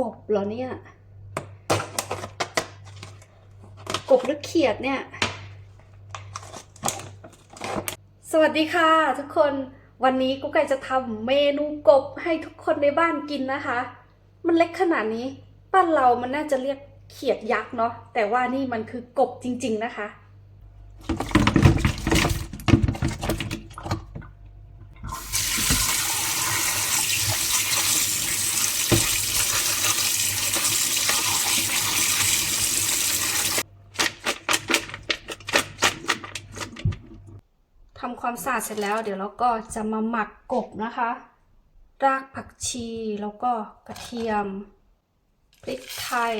กบเหรอเนี่ย กบหรือเขียดเนี่ย สวัสดีค่ะ ทุกคนวันนี้กุ๊กไก่จะทำเมนูกบให้ทุกคนในบ้านกินนะคะ มันเล็กขนาดนี้บ้านเรามันน่าจะเรียกเขียดยักษ์เนาะแต่ว่านี่มันคือกบจริง ๆนะคะ ความสะอาดเสร็จแล้ว เดี๋ยวเราก็จะมาหมักกบนะคะ รากผักชีแล้วก็กระเทียม พริกไทย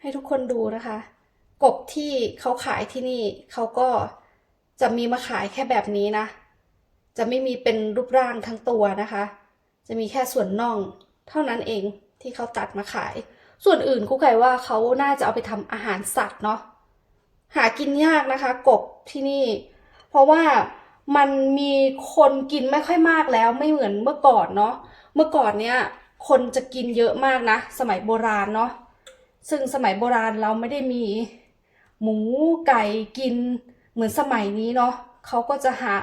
ให้ทุกคนดูนะคะ กบที่เขาขายที่นี่เขาก็จะมีมาขายแค่แบบนี้นะ จะไม่มีเป็นรูปร่างทั้งตัวนะคะ จะมีแค่ส่วนน่องเท่านั้นเองที่เขาตัดมาขาย ส่วนอื่นกุ๊กไก่ว่าเขาน่าจะเอาไปทำอาหารสัตว์เนาะหากินยากนะคะ กบที่นี่ เพราะว่ามันมีคนกินไม่ค่อยมากแล้วไม่เหมือนเมื่อก่อนเนาะเมื่อก่อนเนี่ยคนจะกินเยอะมากนะ สมัยโบราณเนาะซึ่งสมัยโบราณเราไม่ได้มีหมูไก่กินเหมือนสมัยนี้เนาะเขาก็จะหา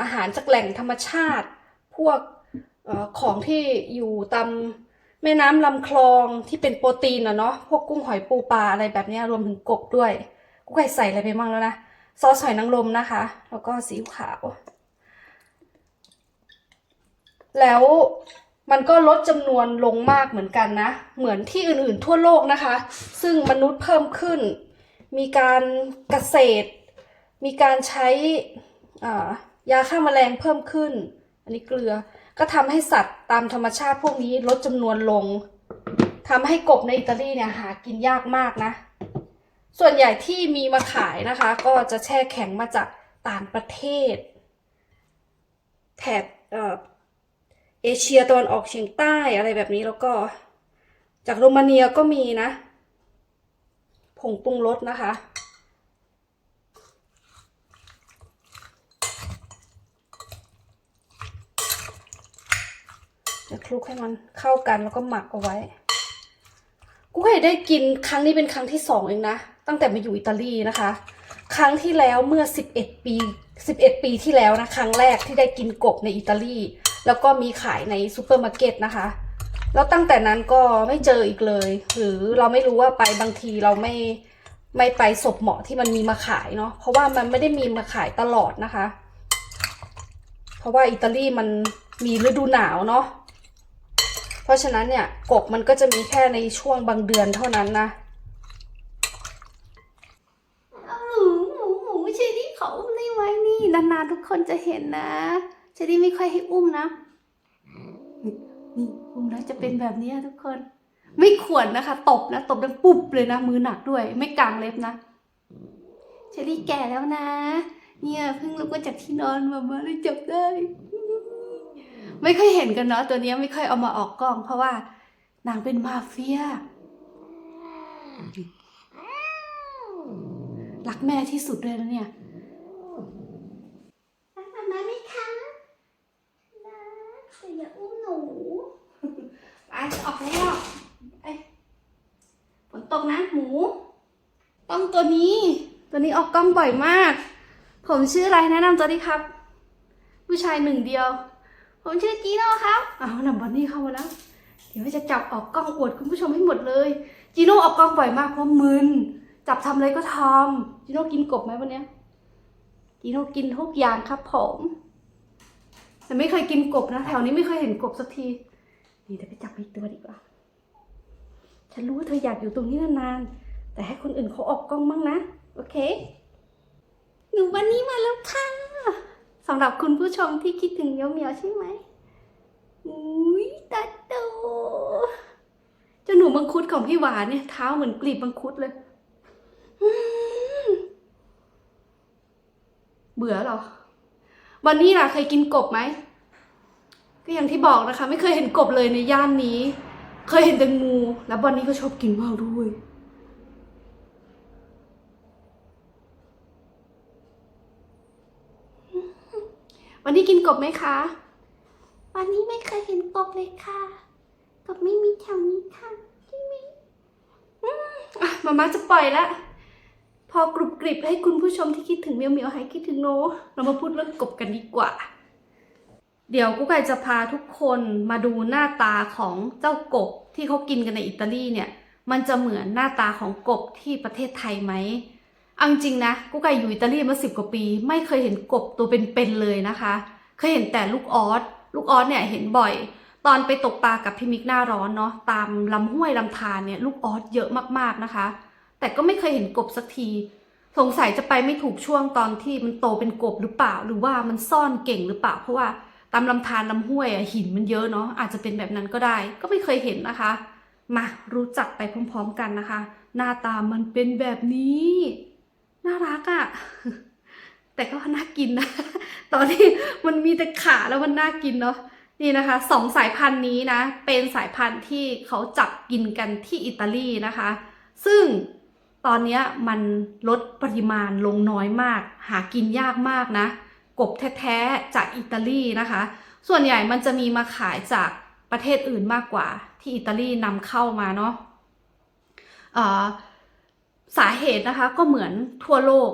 อาหารจากแหล่งธรรมชาติ พวกอของที่อยู่ตามแม่น้ำลำคลองที่เป็นโปรตีนอะเนาะพวกกุ้งหอยปูปลาอะไรแบบนี้รวมถึงกบด้วยกุ๊กไก่ใส่อะไรไปบ้างแล้วนะซอสหอยนางรมนะคะ แล้วก็ซีอิ๊วขาว แล้วมันก็ลดจำนวนลงมากเหมือนกันนะ เหมือนที่อื่นๆทั่วโลกนะคะ ซึ่งมนุษย์เพิ่มขึ้น มีการเกษตร มีการใช้ ยาฆ่าแมลงเพิ่มขึ้น อันนี้เกลือ ก็ทำให้สัตว์ตามธรรมชาติพวกนี้ลดจำนวนลงทำให้กบในอิตาลีเนี่ยหากินยากมากนะ ส่วนใหญ่ที่มีมาขายนะคะ ก็จะแช่แข็งมาจากต่างประเทศ แถบเอ่อเอเชียตะวันออกเฉียงใต้อะไรแบบนี้แล้วก็ จากโรมาเนียก็มีนะ ผงปรุงรสนะคะ จะคลุกให้มันเข้ากันแล้วก็หมักเอาไว้กูเคยได้กินครั้งนี้เป็นครั้งที่สองเองนะ ตั้งแต่มาอยู่อิตาลีนะคะ ครั้งที่แล้วเมื่อ 11 ปี 11 ปีที่แล้วนะ ครั้งแรกที่ได้กินกบในอิตาลี แล้วก็มีขายในซูเปอร์มาร์เก็ตนะคะ แล้วตั้งแต่นั้นก็ไม่เจออีกเลย หรือเราไม่รู้ว่าไปบางทีเราไม่ไม่ไปศพเหมาะที่มันมีมาขายเนาะเพราะว่ามันไม่ได้มีมาขายตลอดนะคะ เพราะว่าอิตาลีมันมีฤดูหนาวเนาะ ราะฉะนั้นเนี่ยกบมันก็จะมีแค่ในช่วงบางเดือนเท่านั้นนะหมูหมูหมูเชอรี่เขาอุ้มได้ไหมนี่นานๆทุกคนจะเห็นนะเชอรี่ไม่ค่อยให้อุ้มนะนี่อุ้มแล้วจะเป็นแบบนี้ทุกคน ไม่ขวนนะคะตบนะตบดังปุ๊บเลยนะมือหนักด้วย ไม่กางเล็บนะเชอรี่แก่แล้วนะ เนี่ยเพิ่งลุกมาจากที่นอนมามาเลยจับได้ ไม่ค่อยเห็นกันเนาะตัวเนี้ยไม่ค่อยเอามาออกกล้อง เพราะว่านางเป็นมาเฟียรักแม่ที่สุดเลยนะเนี่ยรักมาม่าไหมคะรักแต่อย่าอุ้มหนูไปออกแล้วไปฝนตกนะหมูต้องตัวนี้ ตัวนี้ออกกล้องบ่อยมาก ผมชื่ออะไรแนะนำตัวดีครับ ผู้ชายหนึ่งเดียว ผมชื่อจีโน่ครับอ้าวนับบอนนี่เข้ามาแล้ว เดี๋ยวจะจับออกกล้องอวดคุณผู้ชมให้หมดเลย จีโน่ออกกล้องบ่อยมากเพราะมึน จับทำอะไรก็ทำจีโน่กินกบไหมวันเนี้ยจีโน่กินทุกอย่างครับผม แต่ไม่เคยกินกบนะ แถวนี้ไม่เคยเห็นกบสักที นี่เดี๋ยวไปจับอีกตัวดีกว่า ฉันรู้ว่าเธออยากอยู่ตรงนี้นานๆ แต่ให้คนอื่นเขาออกกล้องบ้างนะ โอเค หนูวันนี้มาแล้วค่ะสำหรับคุณผู้ชมที่คิดถึงเมียวเมียวใช่ไหมอุ้ยตาโตเจ้าหนูมังคุดของพี่หวานเนี่ยเท้าเหมือนกลีบมังคุดเลย เบื่อหรอ วันนี้ล่ะเคยกินกบไหม ก็อย่างที่บอกนะคะ ไม่เคยเห็นกบเลยในย่านนี้ เคยเห็นแต่งู แล้วบอนนี่ก็ชอบกินมากด้วย วันนี้กินกบไหมคะ วันนี้ไม่เคยเห็นกบเลยค่ะ กบไม่มีแถวนี้ค่ะใช่ไหมอืมอะมาม่าจะปล่อยละ พอกรุบกริบให้คุณผู้ชมที่คิดถึงเมียวเมียวๆหายคิดถึงโน เรามาพูดเรื่องกบกันดีกว่า เดี๋ยวกุ๊กไก่จะพาทุกคนมาดูหน้าตาของเจ้ากบที่เขากินกันในอิตาลีเนี่ย มันจะเหมือนหน้าตาของกบที่ประเทศไทยไหม เอาจริงนะกุ๊กไก่อยู่อิตาลีมาสิบกว่าปี ไม่เคยเห็นกบตัวเป็นๆเลยนะคะ เคยเห็นแต่ลูกออสลูกออสเนี่ยเห็นบ่อย ตอนไปตกปลากับพี่มิกหน้าร้อนเนาะตามลำห้วยลำธารเนี่ยลูกออสเยอะมากๆนะคะ แต่ก็ไม่เคยเห็นกบสักที สงสัยจะไปไม่ถูกช่วงตอนที่มันโตเป็นกบหรือเปล่า หรือว่ามันซ่อนเก่งหรือเปล่าเพราะว่าตามลำธารลำห้วยอะหินมันเยอะเนาะอาจจะเป็นแบบนั้นก็ได้ ก็ไม่เคยเห็นนะคะ มารู้จักไปพร้อมๆกันนะคะ หน้าตามันเป็นแบบนี้ น่ารักอะแต่ก็น่ากินนะ ตอนที่มันมีแต่ขาแล้วมันน่ากินเนาะ นี่นะคะสองสายพันธุ์นี้นะ เป็นสายพันธุ์ที่เขาจับกินกันที่อิตาลีนะคะ ซึ่งตอนนี้มันลดปริมาณลงน้อยมาก หากินยากมากนะ กบแท้ๆจากอิตาลีนะคะ ส่วนใหญ่มันจะมีมาขายจากประเทศอื่นมากกว่า ที่อิตาลีนำเข้ามาเนาะเอ่อ สาเหตุนะคะก็เหมือนทั่วโลก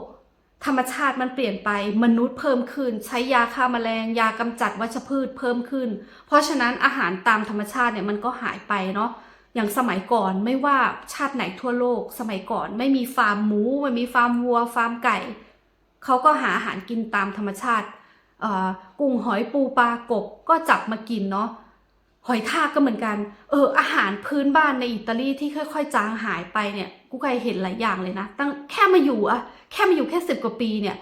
ธรรมชาติมันเปลี่ยนไปมนุษย์เพิ่มขึ้น ใช้ยาฆ่าแมลง ยากำจัดวัชพืชเพิ่มขึ้น เพราะฉะนั้นอาหารตามธรรมชาติเนี่ยมันก็หายไปเนาะอย่างสมัยก่อนไม่ว่าชาติไหนทั่วโลก สมัยก่อนไม่มีฟาร์มหมูไม่มีฟาร์มวัว ฟาร์มไก่เขาก็หาอาหารกินตามธรรมชาติกุ้งหอยปูปลากบก็จับมากินเนาะ หอยทากก็เหมือนกัน เออ อาหารพื้นบ้านในอิตาลีที่ค่อย ๆ จางหายไปเนี่ย กูเคยเห็นหลายอย่างเลยนะ ตั้งแค่มาอยู่อะแค่มาอยู่แค่สิบกว่าปีเนี่ย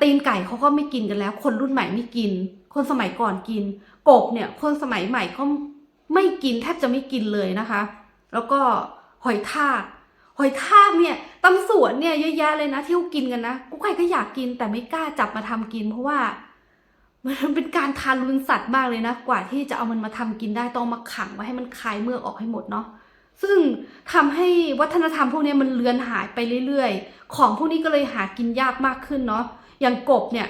ตีนไก่เขาก็ไม่กินกันแล้ว คนรุ่นใหม่ไม่กิน คนสมัยก่อนกิน กบเนี่ย คนสมัยใหม่ก็ไม่กินแทบจะไม่กินเลยนะคะ แล้วก็หอยทากหอยทากเนี่ยตำสวนเนี่ยเยอะแยะเลยนะที่เขากินกันนะ กูใครก็อยากกินแต่ไม่กล้าจับมาทำกิน เพราะว่า มันเป็นการทารุณสัตว์มากเลยนะ กว่าที่จะเอามันมาทำกินได้ต้องมาขังไว้ให้มันคายเมือกออกให้หมดเนาะซึ่งทำให้วัฒนธรรมพวกนี้มันเลือนหายไปเรื่อยๆ ของพวกนี้ก็เลยหากินยากมากขึ้นเนาะอย่างกบเนี่ย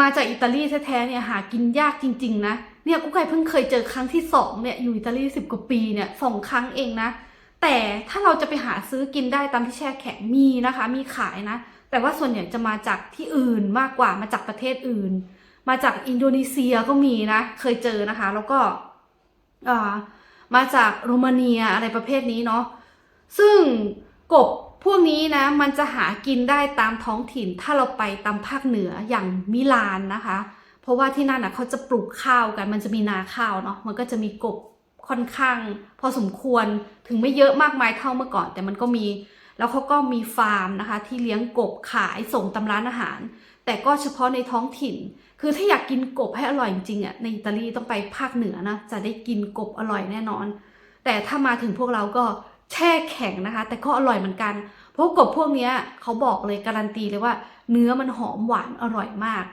มาจากอิตาลีแท้ๆเนี่ยหากินยากจริง ๆ นะเนี่ยกูไก่เพิ่งเคยเจอครั้งที่สองเนี่ยอยู่อิตาลีสิบกว่าปีเนี่ยสองครั้งเองนะ แต่ถ้าเราจะไปหาซื้อกินได้ตามที่แช่แข็งมีนะคะ มีขายนะ แต่ว่าส่วนใหญ่จะมาจากที่อื่นมากกว่ามาจากประเทศอื่น มาจากอินโดนีเซียก็มีนะ เคยเจอนะคะ แล้วก็มาจากโรมาเนียอะไรประเภทนี้เนาะซึ่งกบพวกนี้นะมันจะหากินได้ตามท้องถิ่น ถ้าเราไปตามภาคเหนืออย่างมิลานนะคะ เพราะว่าที่นั่นนะเขาจะปลูกข้าวกัน มันจะมีนาข้าวเนาะมันก็จะมีกบค่อนข้าง พอสมควรถึงไม่เยอะมากมายเท่าเมื่อก่อน แต่มันก็มีแล้วเขาก็มีฟาร์มนะคะ ที่เลี้ยงกบขายส่งตำร้านอาหาร แต่ก็เฉพาะในท้องถิ่น คือถ้าอยากกินกบให้อร่อยจริงๆอะในอิตาลีต้องไปภาคเหนือนะจะได้กินกบอร่อยแน่นอน แต่ถ้ามาถึงพวกเราก็แช่แข็งนะคะ แต่ก็อร่อยเหมือนกัน เพราะกบพวกเนี้ยเขาบอกเลยการันตีเลยว่า เนื้อมันหอมหวานอร่อยมาก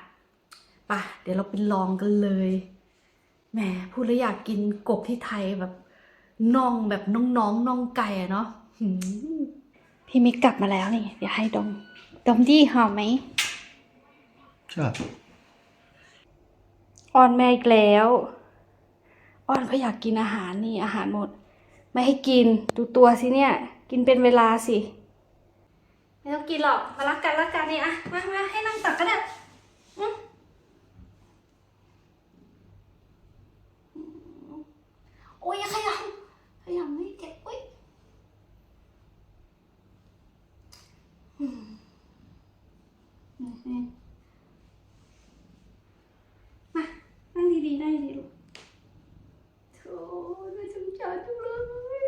ไป่ะเดี๋ยวเราไปลองกันเลยแหมพูดแล้วอยากกินกบที่ไทยแบบน่องแบบน้องๆนน่องไก่อะเนาะหืมพี่มิกกลับมาแล้วนี่เดี๋ยวให้ดม ดมดีหอมไหม Certo. อ อ้อนแม่อีกแล้วอ้อนเขาอยากกินอาหารนี่อาหารหมด ไม่ให้กินดูตัวสิเนี่ย กินเป็นเวลาสิ ไม่ต้องกินหรอกมารักกันรักกันนี่อะมามาให้นั่งตักก็ได้อืมโอ้ยอย่าขยำขยำไม่เจ็บอุ้ยอืมนี่ๆ มา นั่งดีๆนั่งดีๆลูกโธ่น่าสงสารจังเลย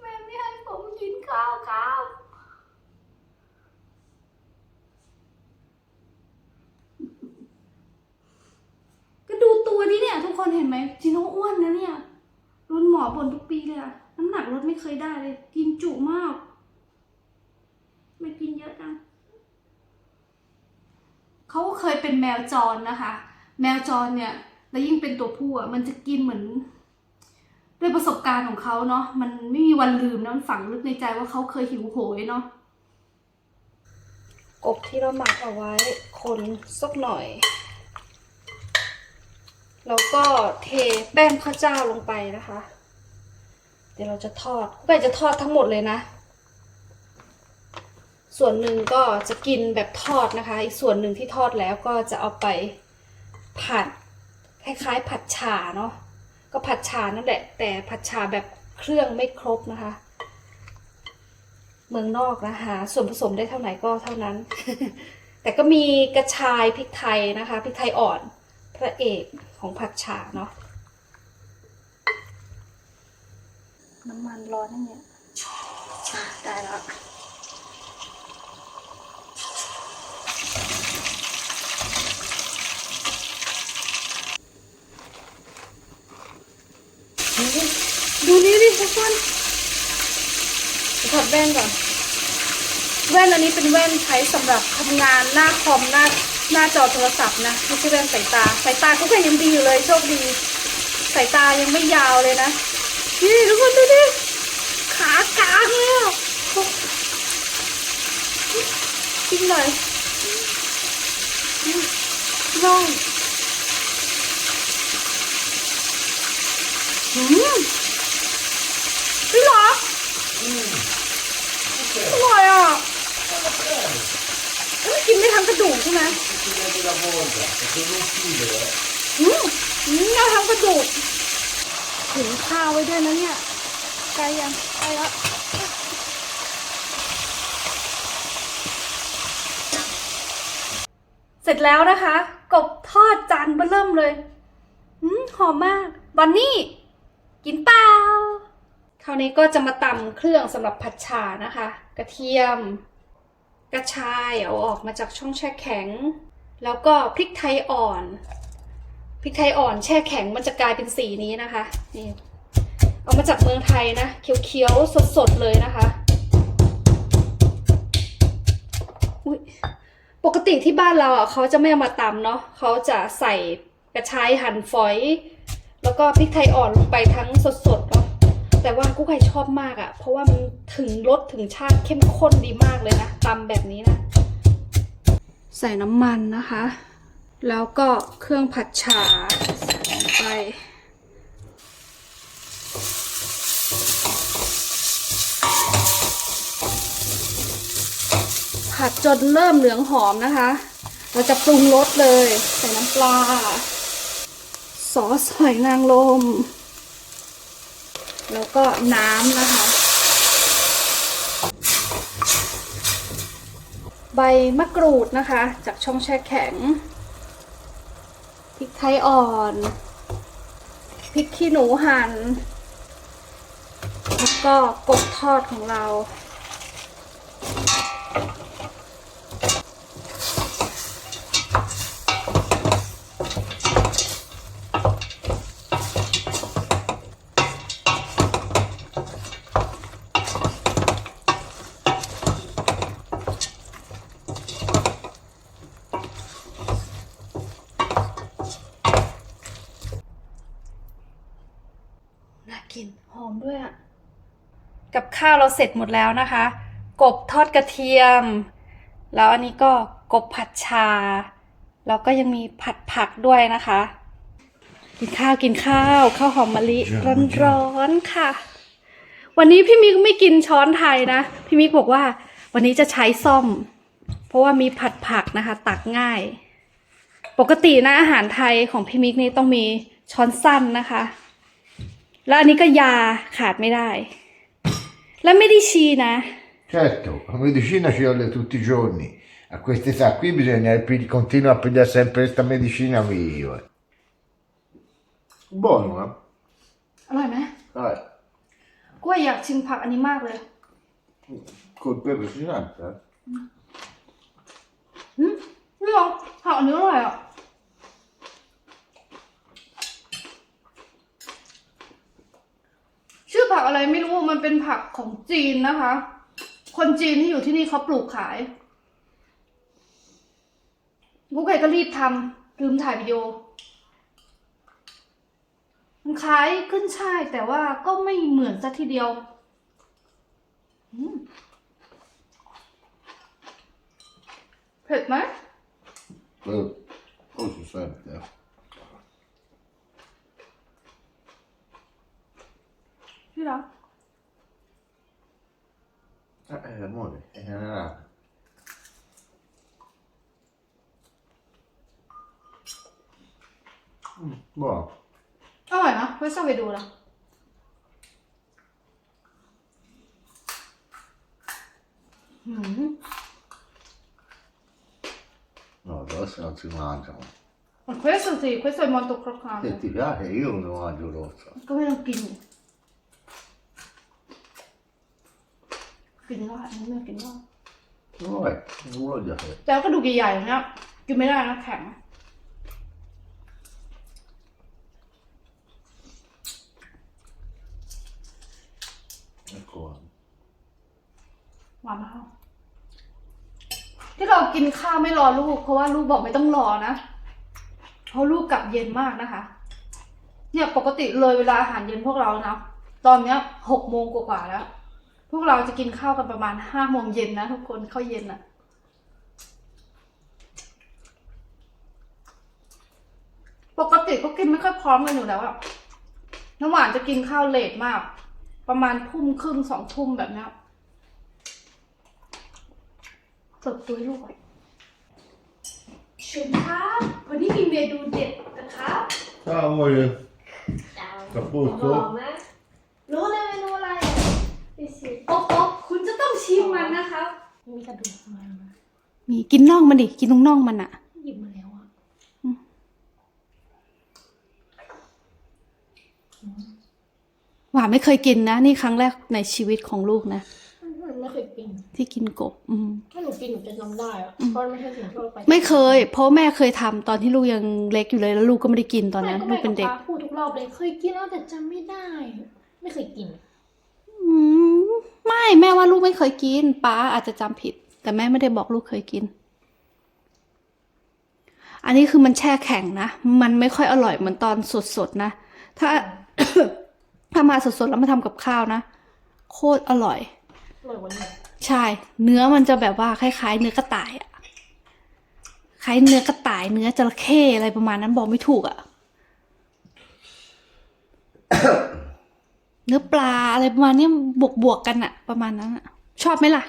แม่ไม่ให้ผมกินข้าวครับก็ดูตัวนี้เนี่ย ทุกคนเห็นไหมจิโน่อ้วนนะเนี่ยรุ่นหมอบ่นทุกปีเลยอะน้ำหนักลดไม่เคยได้เลย กินจุมากไม่กินเยอะจังเขาก็เคยเป็นแมวจรนะคะ แมวจรเนี่ย แล้วยิ่งเป็นตัวผู้อะมันจะกินเหมือนด้วยประสบการณ์ของเขาเนาะมันไม่มีวันลืมนะมันฝังลึกในใจว่าเขาเคยหิวโหยเนาะกบที่เราหมักเอาไว้คนสักหน่อย แล้วก็เทแป้งข้าวเจ้าลงไปนะคะ เดี๋ยวเราจะทอดก็จะทอดทั้งหมดเลยนะ ส่วนหนึ่งก็จะกินแบบทอดนะคะ อีกส่วนหนึ่งที่ทอดแล้วก็จะเอาไปผัด คล้ายๆ ผัดฉ่าเนาะก็ผัดฉ่านั่นแหละ แต่ผัดฉ่าแบบเครื่องไม่ครบนะคะ เมืองนอกนะคะส่วนผสมได้เท่าไหร่ก็เท่านั้น แต่ก็มีกระชายพริกไทยนะคะพริกไทยอ่อนพระเอกของผัดฉ่าเนาะน้ำมันร้อนนั่นเนี่ยได้แล้ว ดูนี่ดิทุกคนถอดแว่นก่อน แว่นอันนี้เป็นแว่นใช้สำหรับทำงานหน้าคอมหน้าหน้าจอโทรศัพท์นะไม่ใช่แว่นสายตาสายตาก็ยังดีอยู่เลยโชคดีสายตายังไม่ยาวเลยนะนี่ทุกคนดูดิขากลางเลยอะกินหน่อยน้อง อืมพี่หรออร่อยอะเอ้ยกินได้ทั้งกระดูกใช่ไหมอืมอืมเอาทั้งกระดูกถึงข้าวไว้ด้วยนะเนี่ยใกล้ยังใกลแล้วเสร็จแล้วนะคะ กบทอดจานเบอร์เริ่มเลยอืมหอมมากบันนี่ กินเปล่าคราวนี้ก็จะมาตำเครื่องสำหรับผัดฉ่านะคะ กระเทียม กระชายเอาออกมาจากช่องแช่แข็ง แล้วก็พริกไทยอ่อนพริกไทยอ่อนแช่แข็งมันจะกลายเป็นสีนี้นะคะนี่เอามาจากเมืองไทยนะเขียวๆสดๆเลยนะคะอุ๊ยปกติที่บ้านเราอะเขาจะไม่เอามาตำเนาะเขาจะใส่กระชายหั่นฝอย แล้วก็พริกไทยอ่อนลงไปทั้งสดๆเนาะแต่ว่ากู้ไก่ชอบมากอะ่ะ เพราะว่ามันถึงรสถึงชาติเข้มข้นดีมากเลยนะตำแบบนี้นะใส่น้ำมันนะคะ แล้วก็เครื่องผัดฉาใส่ลงไปผัดจนเริ่มเหลืองหอมนะคะ เราจะปรุงรสเลย ใส่น้ำปลา ซอสหอยนางรมแล้วก็น้ำนะคะ ใบมะกรูดนะคะ จากช่องแช่แข็งพริกไทยอ่อนพริกขี้หนูหัน่นแล้วก็กบทอดของเรา น่ากินหอมด้วยอะกับข้าวเราเสร็จหมดแล้วนะคะ กบทอดกระเทียม แล้วอันนี้ก็กบผัดชา แล้วก็ยังมีผัดผักด้วยนะคะ กินข้าวกินข้าวข้าวหอมมะลิร้อนๆค่ะ วันนี้พี่มิกไม่กินช้อนไทยนะ พี่มิกบอกว่า วันนี้จะใช้ซ่อม เพราะว่ามีผัดผักนะคะ ตักง่าย ปกตินะอาหารไทยของพี่มิกนี่ต้องมีช้อนสั้นนะคะ แล้วอันนี้ก็ยาขาดไม่ได้ และไม่ได้ชีนะ Certo, la medicina ci vuole tutti i giorni. A questa età qui bisogna pi- continuare a pigliare sempre questa medicina viva. Buono, eh? อร่อยไหม Dai, กล้วยอยากชิมผักอันนี้มากเลย col pepe si sente, eh? อืมนี่เหรอผักอันนี้อร่อยอะ ชื่อ ผักอะไรไม่รู้มันเป็นผักของจีนนะคะ คนจีนที่อยู่ที่นี่เขาปลูกขายกูไก่ก็รีบทำลืมถ่ายวิดีโอ มันคล้ายขึ้นช่ายแต่ว่าก็ไม่เหมือนสักทีเดียวเผ็ดไหม Oh, oh så sent ja. พี่รัก Eh, amore, eh, mm, buono. อร่อยนะ ไม่ชอบไปดูละอืม No, adesso non si mangiano. Ma questo sì, questo è molto croccante. Se ti piace io non lo mangio rosso. ก็ไม่ต้องกินกินได้อันนี้ไม่กินได้ Non vuoi? Non voglio te. แต่กระดูกใหญ่ๆอย่างเนี้ยกินไม่ได้นะแข็ง Ecco qua. หวานมากที่เรากินข้าวไม่รอลูก เพราะว่าลูกบอกไม่ต้องรอนะเพราะลูกกลับเย็นมากนะคะ เนี่ยปกติเลยเวลาอาหารเย็นพวกเรานะตอนเนี้ยหกโมงกว่าแล้ว พวกเราจะกินข้าวกันประมาณห้าโมงเย็นนะทุกคนข้าวเย็นอะปกติก็กินไม่ค่อยพร้อมกันอยู่แล้วอะน้ำหวานจะกินข้าวเลทมาก ประมาณทุ่มครึ่งสองทุ่มแบบเนี้ยเปิดตัวให้ลูกก่อนเชิญครับวันนี้มีเมนูเด็ดนะครับ Ciao amore. กระ Cappuccio? รู้เลยเมนูอะไรโอ๊ะโอ๊ะคุณจะต้องชิมมันนะครับ มีกระดูกมานะมีกินน่องมันดิ กินตรงน่องมันอะ หยิบมาแล้วอะ หวานไม่เคยกินนะ นี่ครั้งแรกในชีวิตของลูกนะมันไม่เคยกิน ที่กินกบ อืม ถ้าหนูกินหนูจะจำได้อะเพราะมันไม่ใช่สิ่งที่เราไปไม่เคย เพราะแม่เคยทำตอนที่ลูกยังเล็กอยู่เลยแล้วลูกก็ไม่ได้กินตอนนั้นไม่ลูกเป็นเด็ก แม่บป้าพูดทุกรอบเลยเคยกินแล้วแต่จำไม่ได้ ไม่เคยกิน อืม ไม่แม่ว่าลูกไม่เคยกินป้าอาจจะจำผิด แต่แม่ไม่ได้บอกลูกเคยกิน อันนี้คือมันแช่แข็งนะ มันไม่ค่อยอร่อยเหมือนตอนสดๆนะ ถ้า ถ้ามาสดๆแล้วมาทำกับข้าวนะ โคตรอร่อย อร่อยกว่านี้ใช่ เนื้อมันจะแบบว่าคล้ายๆ เนื้อกระต่ายอะคล้ายเนื้อกระต่ายเนื้อจระเข้อะไรประมาณนั้นบอกไม่ถูกอะเนื้อปลาอะไรประมาณเนี้ยบวกๆกันอะประมาณนั้นอะชอบไหมล่ะ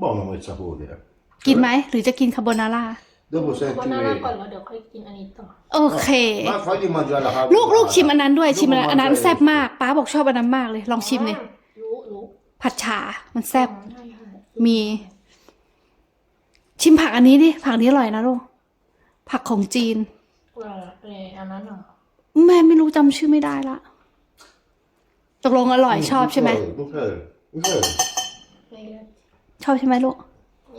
Buono quel sapore. eh. กินไหมหรือจะกินคาโบนาร่า Dopo วัน senti หน้า vedi. ก่อนแล้วเดี๋ยวค่อยกินอันนี้ต่อ โอเค Ma fagli mangiare la carbonara. ลูกลูกชิมอันนั้นด้วย ชิมอันนั้น Dopo อันนั้น mangiare แซ่บมากป้าบอกชอบอันนั้นมากเลย ลองชิมเลย รู้รู้ผัดฉา มันแซ่บ ใช่ใช่มี ชิมผักอันนี้ดิ ผักนี้อร่อยนะลูก ผักของจีน เออเอออันนั้นเหรอแม่ไม่รู้จำชื่อไม่ได้ละตกลงอร่อยชอบใช่ไหม Bucare, bucare. Bucare. เออชอบใช่ไหมลูก เ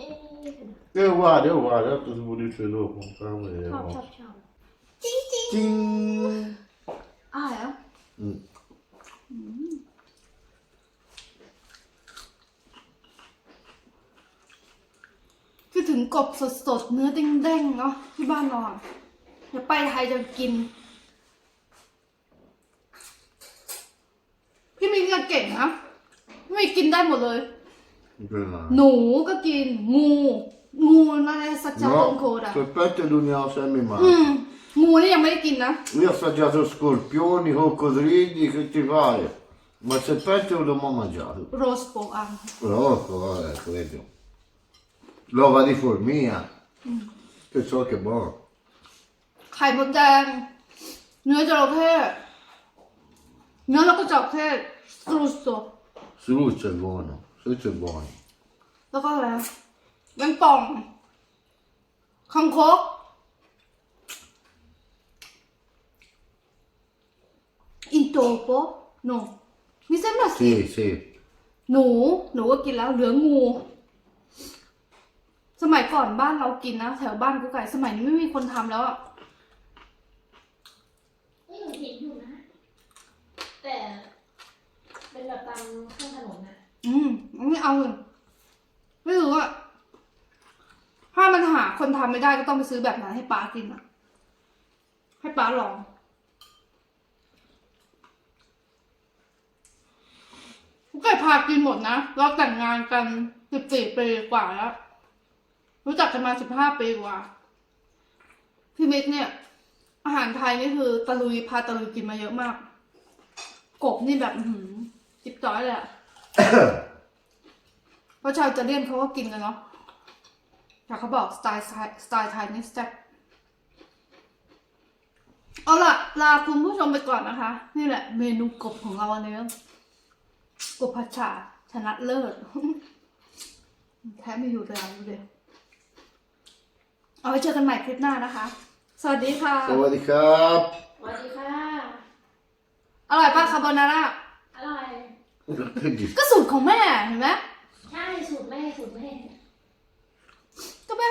อ๊ะ È uguale, è uguale, tanto si può dire dopo. Fammi ชอบ vedere. ชอบชอบ Ting. อ่าแล้ว Mm. คือถึงกบสดๆ เนื้อเด้งๆ เนาะที่บ้านเราอะเดี๋ยวไปไทยจะกิน พี่มินก็เก่งนะพี่มินกินได้หมดเลย Bella. หนูก็กินงู งูนั่นแหละสัจจาโคด No, อะ serpente l'uniamo sempre in อื mano. ม งูนี่ยังไม่ได้กินนะ Io ho assaggiato scorpioni, coccodrilli, che ti pare. Ma il serpente non l'ho mai mangiato. โรสโปอัง Però, vabbè, credo. L'ova di formica. Che so che è buono. ไข่มดแดง เนื้อจระเข้เนื้อแล้วก็จระเข้กรูสโต Struzzo è buono. Struzzo è buono. แล้วก็อะไรนะแ มงป่องคังคกอินโตโปโนมิเซมาสิ Sì, sì. หนู หนูก็กินแล้วเหลืองู สมัยก่อนบ้านเรากินนะ แถวบ้านกูไก่สมัยนี้ไม่มีคนทำแล้วอะนี่หนูเห็นอยู่นะ แต่เป็นแบบตามข้างถนนน่ะอืมไม่เอาเลย คนทำไม่ได้ก็ต้องไปซื้อแบบนั้นให้ป้ากินอะให้ป้าลอง กูเคยพากินหมดนะ เราแต่งงานกันสิบสี่ปีกว่าแล้ว รู้จักกันมาสิบห้าปีกว่า พี่เม็กเนี่ย อาหารไทยนี่คือตะลุยพาตะลุยกินมาเยอะมาก กบนี่แบบหืมจิบจ้อยเลยอะเพราะชาวจะเลี่ยนเขาก็กินกันเนาะ แต่เขาบอกสไตล์ไทยสไตล์ไทยนี่แซ่บเอาล่ะ ลาคุณผู้ชมไปก่อนนะคะ นี่แหละเมนูกบของเราวันนี้กบผัดฉ่าชนะเลิศแท้ไม่อยู่แล้วดูเลยเอาไว้เจอกันใหม่คลิปหน้านะคะ สวัสดีค่ะ สวัสดีครับ สวัสดีค่ะ อร่อยป้าคาโบนาร่า อร่อย Che dici? ก็สูตรของแม่เห็นไหมใช่สูตรแม่สูตรแม่ ก็แม่